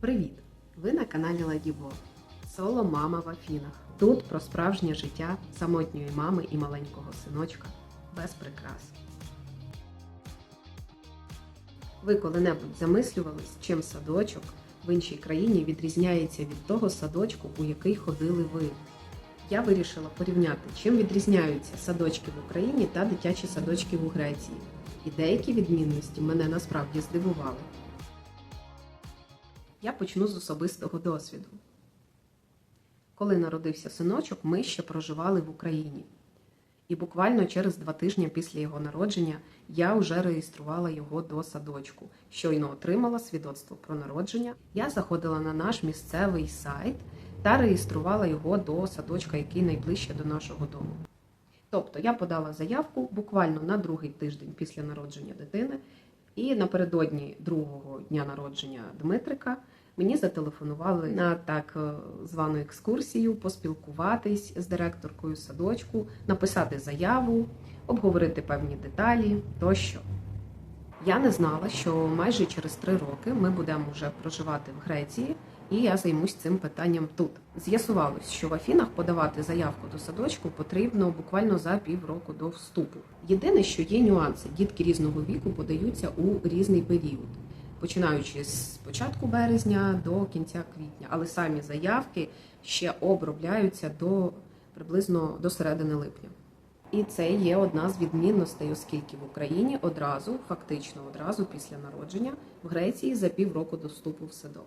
Привіт! Ви на каналі Леді Бо. Соло мама в Афінах. Тут про справжнє життя самотньої мами і маленького синочка без прикрас. Ви коли-небудь замислювались, чим садочок в іншій країні відрізняється від того садочку, у який ходили ви? Я вирішила порівняти, чим відрізняються садочки в Україні та дитячі садочки в Греції. І деякі відмінності мене насправді здивували. Я почну з особистого досвіду. Коли народився синочок, ми ще проживали в Україні. І буквально через два тижні після його народження я вже реєструвала його до садочку. Щойно отримала свідоцтво про народження. Я заходила на наш місцевий сайт та реєструвала його до садочка, який найближче до нашого дому. Тобто я подала заявку буквально на другий тиждень після народження дитини, і напередодні другого дня народження Дмитрика мені зателефонували на так е, звану екскурсію, поспілкуватись з директоркою садочку, написати заяву, обговорити певні деталі тощо. Я не знала, що майже через три роки ми будемо вже проживати в Греції, і я займусь цим питанням тут. З'ясувалось, що в Афінах подавати заявку до садочку потрібно буквально за півроку до вступу. Єдине, що є нюанси, дітки різного віку подаються у різний період, починаючи з початку березня до кінця квітня, але самі заявки ще обробляються до приблизно до середини липня. І це є одна з відмінностей, оскільки в Україні одразу, фактично одразу після народження, в Греції за півроку до вступу в садок.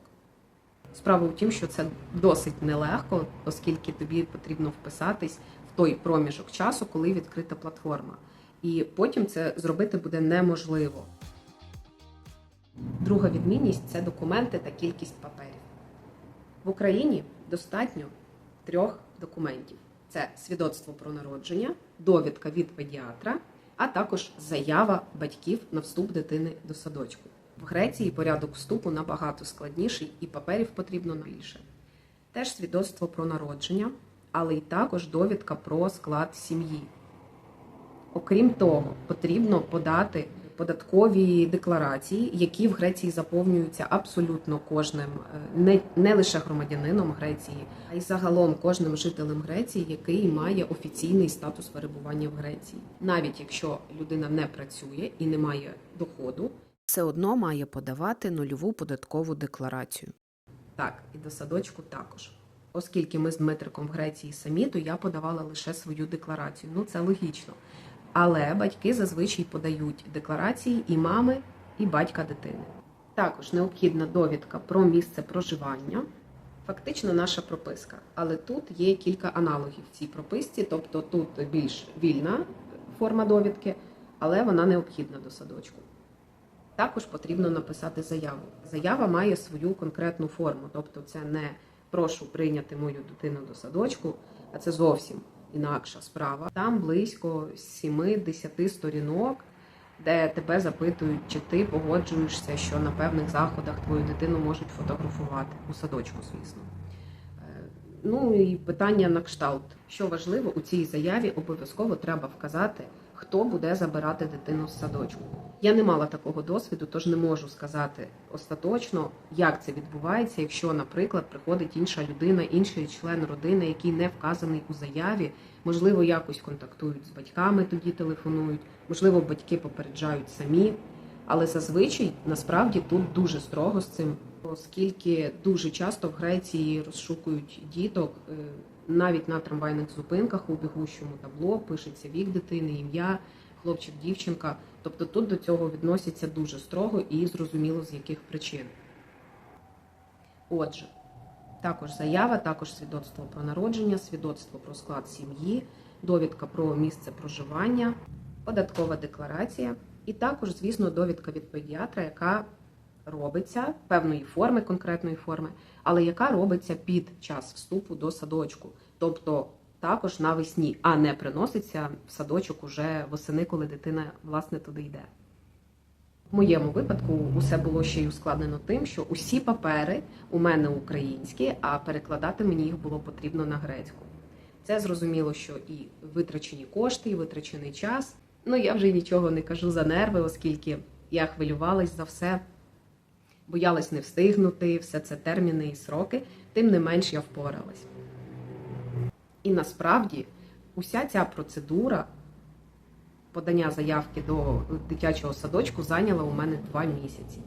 Справа в тім, що це досить нелегко, оскільки тобі потрібно вписатись в той проміжок часу, коли відкрита платформа. І потім це зробити буде неможливо. Друга відмінність це документи та кількість паперів. В Україні достатньо трьох документів: це свідоцтво про народження, довідка від педіатра, а також заява батьків на вступ дитини до садочку. В Греції порядок вступу набагато складніший і паперів потрібно більше. Теж свідоцтво про народження, але й також довідка про склад сім'ї. Окрім того, потрібно подати податкові декларації, які в Греції заповнюються абсолютно кожним, е, не, не лише громадянином Греції, а й загалом кожним жителем Греції, який має офіційний статус перебування в Греції. Навіть якщо людина не працює і не має доходу, все одно має подавати нульову податкову декларацію. Так, і до садочку також. Оскільки ми з Дмитриком в Греції самі, то я подавала лише свою декларацію. Ну це логічно. Але батьки зазвичай подають декларації і мами, і батька дитини. Також необхідна довідка про місце проживання, фактично наша прописка. Але тут є кілька аналогів в цій прописці, тобто тут більш вільна форма довідки, але вона необхідна до садочку. Також потрібно написати заяву. Заява має свою конкретну форму, тобто це не прошу прийняти мою дитину до садочку, а це зовсім інакша справа. Там близько 7-10 сторінок, де тебе запитують, чи ти погоджуєшся, що на певних заходах твою дитину можуть фотографувати у садочку, звісно. Е, Ну і питання на кшталт. Що важливо, у цій заяві обов'язково треба вказати, хто буде забирати дитину з садочку. Я не мала такого досвіду, тож не можу сказати остаточно, як це відбувається, якщо, наприклад, приходить інша людина, інший член родини, який не вказаний у заяві, можливо, якось контактують з батьками, тоді телефонують, можливо, батьки попереджають самі. Але зазвичай насправді тут дуже строго з цим, оскільки дуже часто в Греції розшукують діток е, навіть на трамвайних зупинках у бігущому табло пишеться вік дитини, ім'я, хлопчик, дівчинка. Тобто тут до цього відносяться дуже строго і зрозуміло з яких причин. Отже, також заява, також свідоцтво про народження, свідоцтво про склад сім'ї, довідка про місце проживання, податкова декларація, і також, звісно, довідка від педіатра, яка робиться певної форми, конкретної форми, але яка робиться під час вступу до садочку, тобто також навесні, а не приноситься в садочок уже восени, коли дитина власне туди йде. В моєму випадку усе було ще й ускладнено тим, що усі папери у мене українські, а перекладати мені їх було потрібно на грецьку. Це зрозуміло, що і витрачені кошти, і витрачений час. Ну я вже нічого не кажу за нерви, оскільки я хвилювалась за все. боялась не встигнути, все це терміни і сроки, тим не менш я впоралась. І насправді уся ця процедура подання заявки до дитячого садочку зайняла у мене два місяці.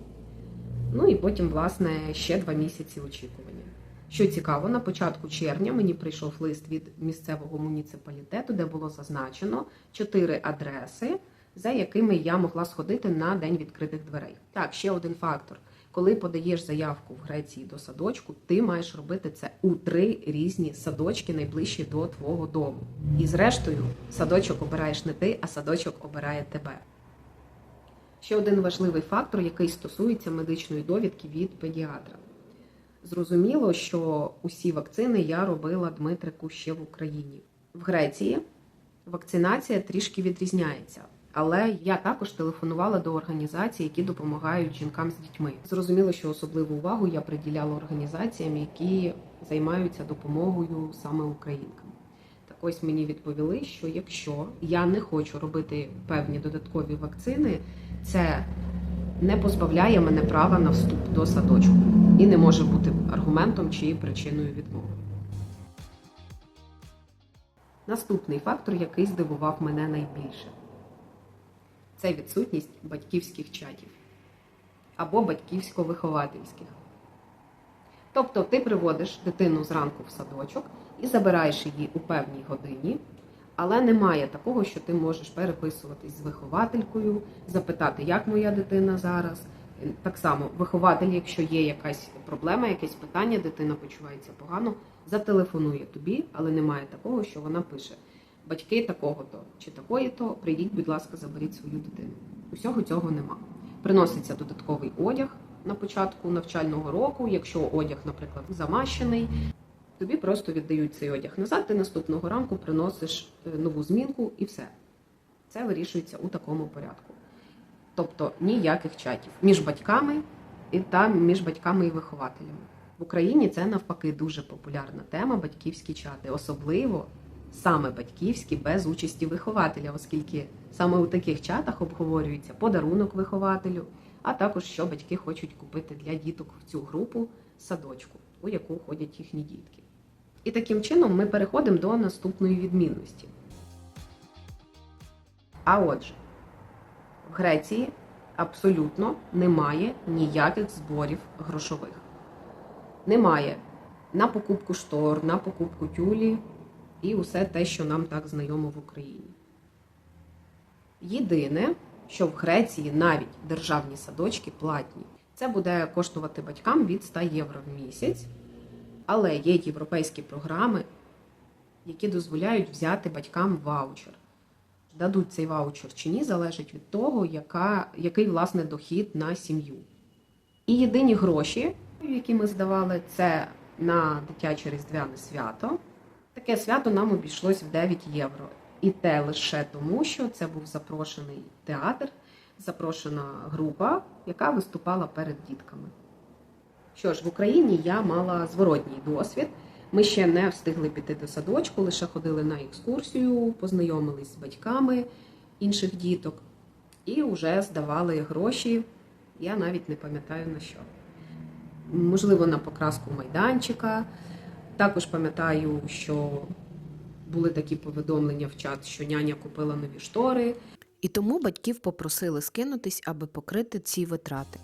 Ну і потім, власне, ще два місяці очікування. Що цікаво, на початку червня мені прийшов лист від місцевого муніципалітету, де було зазначено чотири адреси, за якими я могла сходити на день відкритих дверей. Так, ще один фактор. Коли подаєш заявку в Греції до садочку, ти маєш робити це у три різні садочки, найближчі до твого дому. І зрештою, садочок обираєш не ти, а садочок обирає тебе. Ще один важливий фактор, який стосується медичної довідки від педіатра. Зрозуміло, що усі вакцини я робила Дмитрику ще в Україні. В Греції вакцинація трішки відрізняється. Але я також телефонувала до організацій, які допомагають жінкам з дітьми. Зрозуміло, що особливу увагу я приділяла організаціям, які займаються допомогою саме українкам. Так ось мені відповіли, що якщо я не хочу робити певні додаткові вакцини, це не позбавляє мене права на вступ до садочку і не може бути аргументом чи причиною відмови. Наступний фактор, який здивував мене найбільше, це відсутність батьківських чатів або батьківсько-виховательських. Тобто ти приводиш дитину зранку в садочок і забираєш її у певній годині, але немає такого, що ти можеш переписуватись з вихователькою, запитати, як моя дитина зараз. Так само, вихователь, якщо є якась проблема, якесь питання, дитина почувається погано, зателефонує тобі, але немає такого, що вона пише: батьки такого-то чи такої-то, прийдіть, будь ласка, заберіть свою дитину. Усього цього нема. Приноситься додатковий одяг на початку навчального року. Якщо одяг, наприклад, замащений, тобі просто віддають цей одяг назад. Ти наступного ранку приносиш е, нову змінку і все. Це вирішується у такому порядку. Тобто ніяких чатів між батьками і та між батьками і вихователями. В Україні це навпаки дуже популярна тема батьківські чати, особливо саме батьківські без участі вихователя, оскільки саме у таких чатах обговорюється подарунок вихователю, а також що батьки хочуть купити для діток в цю групу садочку, у яку ходять їхні дітки. І таким чином ми переходимо до наступної відмінності. А отже, в Греції абсолютно немає ніяких зборів грошових. Немає на покупку штор, на покупку тюлі і усе те, що нам так знайомо в Україні. Єдине, що в Греції навіть державні садочки платні. Це буде коштувати батькам від 100 євро в місяць, але є європейські програми, які дозволяють взяти батькам ваучер дадуть цей ваучер чи ні, залежить від того, яка, який власне дохід на сім'ю. І єдині гроші, які ми здавали, це на дитяче різдвяне свято. Таке свято нам обійшлось в 9 євро. І те лише тому, що це був запрошений театр, запрошена група, яка виступала перед дітками. Що ж, в Україні я мала зворотній досвід. Ми ще не встигли піти до садочку, лише ходили на екскурсію, познайомились з батьками інших діток і вже здавали гроші. Я навіть не пам'ятаю на що. Можливо, на покраску майданчика. Також пам'ятаю, що були такі повідомлення в чат, що няня купила нові штори. І тому батьків попросили скинутись, аби покрити ці витрати.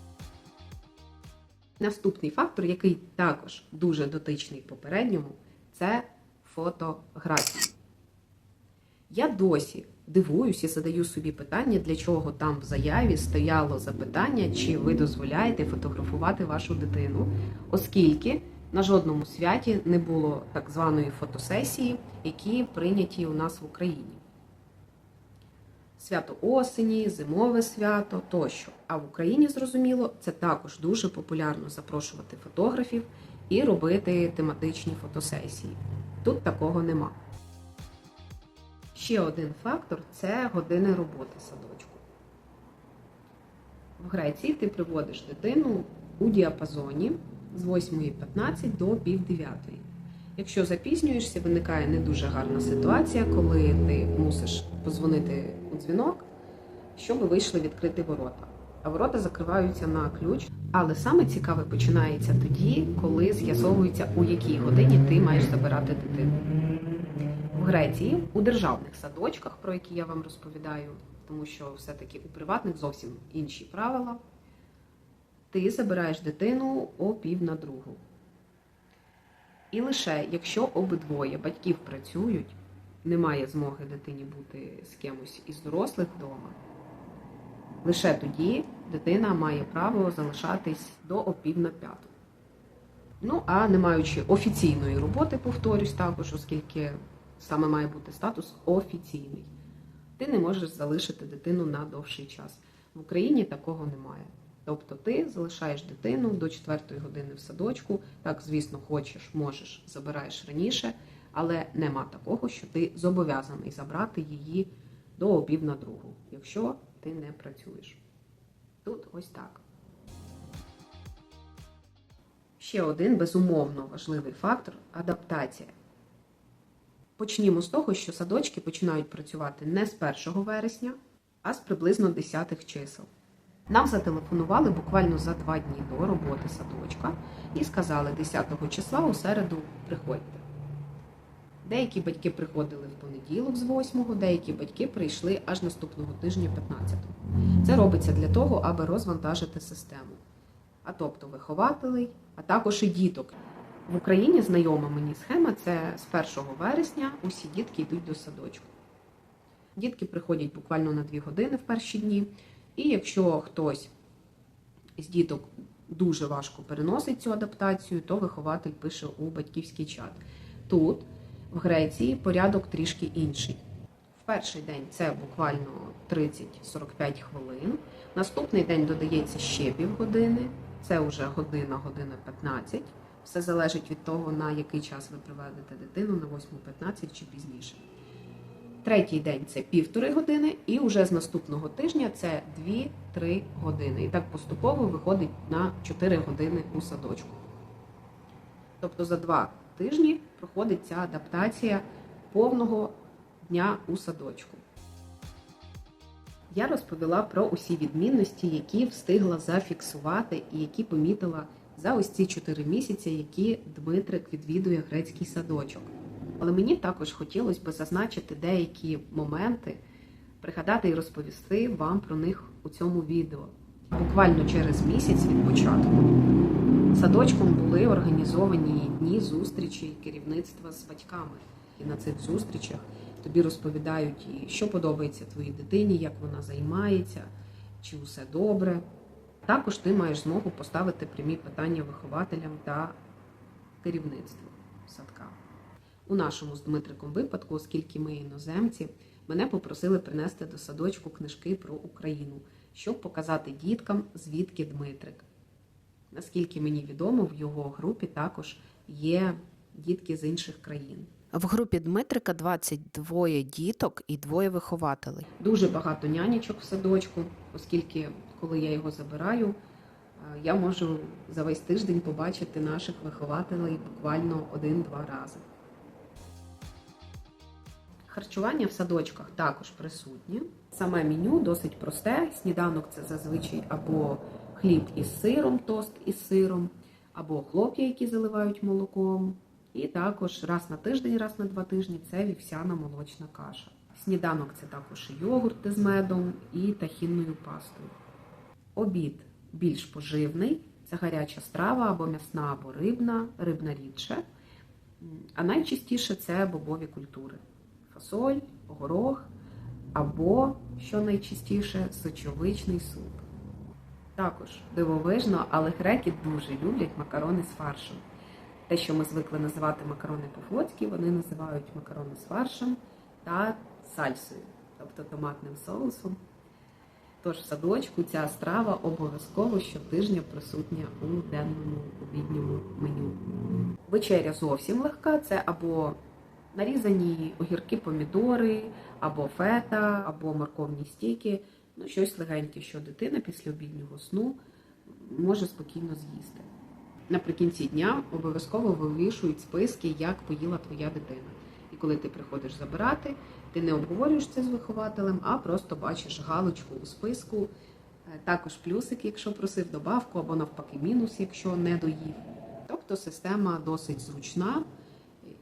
Наступний фактор, який також дуже дотичний попередньому, це фотографії. Я досі дивуюсь і задаю собі питання, для чого там в заяві стояло запитання, чи ви дозволяєте фотографувати вашу дитину, оскільки на жодному святі не було так званої фотосесії, які прийняті у нас в Україні. Свято осені, зимове свято тощо. А в Україні, зрозуміло, це також дуже популярно запрошувати фотографів і робити тематичні фотосесії. Тут такого нема. Ще один фактор це години роботи садочку. В Греції ти приводиш дитину у діапазоні з 8.15 до пів 9. Якщо запізнюєшся, виникає не дуже гарна ситуація, коли ти мусиш позвонити у дзвінок, щоб вийшли відкрити ворота. а ворота закриваються на ключ. Але саме цікаве починається тоді, коли з'ясовується, у якій годині ти маєш забирати дитину. В Греції у державних садочках, про які я вам розповідаю, тому що все-таки у приватних зовсім інші правила. Ти забираєш дитину о пів на другу. І лише якщо обидвоє батьків працюють, немає змоги дитині бути з кимось із дорослих вдома, лише тоді дитина має право залишатись до опів на п'яту. Ну, а не маючи офіційної роботи, повторюсь також, оскільки саме має бути статус офіційний, ти не можеш залишити дитину на довший час. В Україні такого немає. Тобто ти залишаєш дитину до 4 години в садочку, так, звісно, хочеш, можеш, забираєш раніше, але нема такого, що ти зобов'язаний забрати її до обів на другу, якщо ти не працюєш. Тут ось так. Ще один безумовно важливий фактор адаптація. Почнімо з того, що садочки починають працювати не з 1 вересня, а з приблизно 10 чисел. Нам зателефонували буквально за два дні до роботи садочка і сказали 10 числа у середу приходьте. Деякі батьки приходили в понеділок з 8-го, деякі батьки прийшли аж наступного тижня 15-го. Це робиться для того, аби розвантажити систему. А тобто вихователей, а також і діток. В Україні знайома мені схема це з 1 вересня усі дітки йдуть до садочку. Дітки приходять буквально на 2 години в перші дні. І якщо хтось з діток дуже важко переносить цю адаптацію, то вихователь пише у батьківський чат. Тут, в Греції, порядок трішки інший. В перший день це буквально 30-45 хвилин. Наступний день додається ще півгодини, це вже година, година 15. Все залежить від того, на який час ви приведете дитину, на 8.15 чи пізніше. Третій день це півтори години, і вже з наступного тижня це 2-3 години. І так поступово виходить на 4 години у садочку. Тобто за два тижні проходить ця адаптація повного дня у садочку. Я розповіла про усі відмінності, які встигла зафіксувати і які помітила за ось ці 4 місяці, які Дмитрик відвідує грецький садочок. Але мені також хотілося б зазначити деякі моменти, пригадати і розповісти вам про них у цьому відео. Буквально через місяць від початку садочком були організовані дні зустрічі керівництва з батьками. І на цих зустрічах тобі розповідають, що подобається твоїй дитині, як вона займається, чи усе добре. Також ти маєш змогу поставити прямі питання вихователям та керівництву садка. У нашому з Дмитриком випадку, оскільки ми іноземці, мене попросили принести до садочку книжки про Україну, щоб показати діткам, звідки Дмитрик. Наскільки мені відомо, в його групі також є дітки з інших країн. В групі Дмитрика 22 діток і двоє вихователей. Дуже багато нянечок в садочку, оскільки коли я його забираю, е, я можу за весь тиждень побачити наших вихователей буквально один-два рази. Харчування в садочках також присутнє. Саме меню досить просте. Сніданок це зазвичай або хліб із сиром, тост із сиром, або хлоп'я, які заливають молоком. І також раз на тиждень, раз на два тижні це вівсяна молочна каша. Сніданок це також і йогурти з медом і тахінною пастою. Обід більш поживний, це гаряча страва або м'ясна, або рибна, рибна рідше. А найчастіше це бобові культури фасоль, горох або, що найчастіше, сочовичний суп. Також дивовижно, але греки дуже люблять макарони з фаршем. Те, що ми звикли називати макарони по-флотськи, вони називають макарони з фаршем та сальсою, тобто томатним соусом. Тож в садочку ця страва обов'язково щотижня присутня у денному обідньому меню. Вечеря зовсім легка, це або нарізані огірки, помідори, або фета, або морковні стійки, ну щось легеньке, що дитина після обіднього сну може спокійно з'їсти. Наприкінці дня обов'язково вивішують списки, як поїла твоя дитина. І коли ти приходиш забирати, ти не обговорюєш це з вихователем, а просто бачиш галочку у списку, Е, Також плюсик, якщо просив добавку, або навпаки мінус, якщо не доїв. Тобто система досить зручна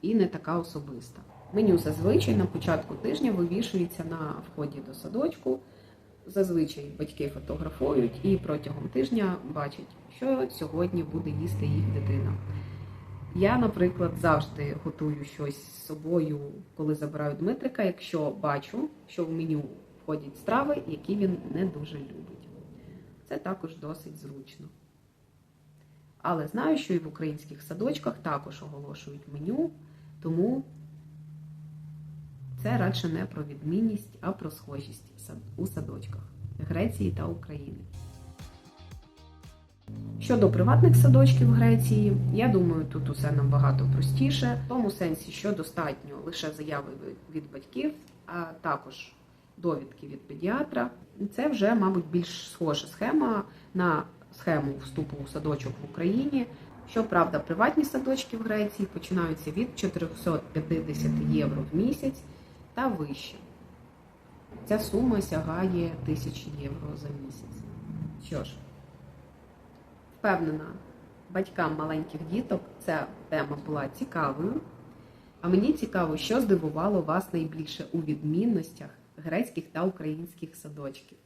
і не така особиста. Меню зазвичай на початку тижня вивішується на вході до садочку. Зазвичай батьки фотографують і протягом тижня бачать, що сьогодні буде їсти їх дитина. Я, наприклад, завжди готую щось з собою, коли забираю Дмитрика, якщо бачу, що в меню входять страви, які він не дуже любить. Це також досить зручно. Але знаю, що і в українських садочках також оголошують меню, тому це радше не про відмінність, а про схожість у садочках Греції та України. Щодо приватних садочків Греції, я думаю, тут усе набагато простіше, в тому сенсі, що достатньо лише заяви від батьків, а також довідки від педіатра. Це вже, мабуть, більш схожа схема на схему вступу у садочок в Україні. Щоправда, приватні садочки в Греції починаються від 450 євро в місяць та вище. Ця сума сягає 1000 євро за місяць. Що ж, впевнена, батькам маленьких діток ця тема була цікавою. А мені цікаво, що здивувало вас найбільше у відмінностях грецьких та українських садочків.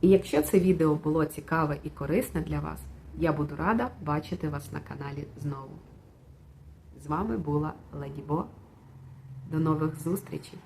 І якщо це відео було цікаве і корисне для вас, я буду рада бачити вас на каналі знову. З вами була Леді Бо. До нових зустрічей!